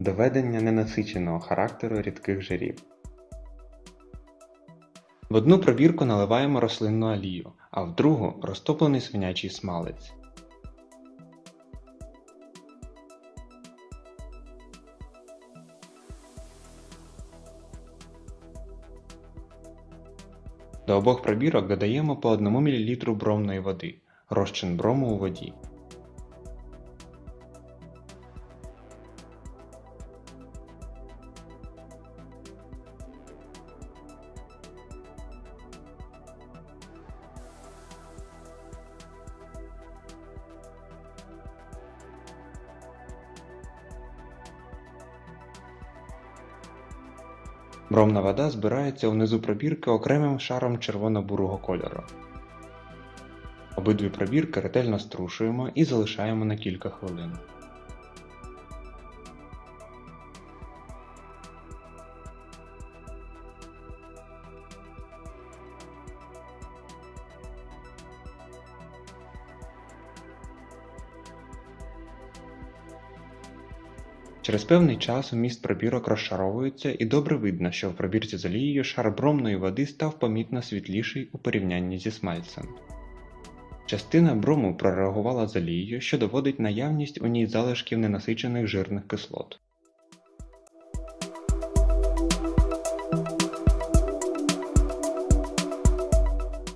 Доведення ненасиченого характеру рідких жирів. В одну пробірку наливаємо рослинну олію, а в другу розтоплений свинячий смалець. До обох пробірок додаємо по 1 мл бромної води, розчин брому у воді. Бромна вода збирається унизу пробірки окремим шаром червоно-бурого кольору. Обидві пробірки ретельно струшуємо і залишаємо на кілька хвилин. Через певний час вміст пробірок розшаровується і добре видно, що в пробірці з олією шар бромної води став помітно світліший у порівнянні зі смальцем. Частина брому прореагувала з олією, що доводить наявність у ній залишків ненасичених жирних кислот.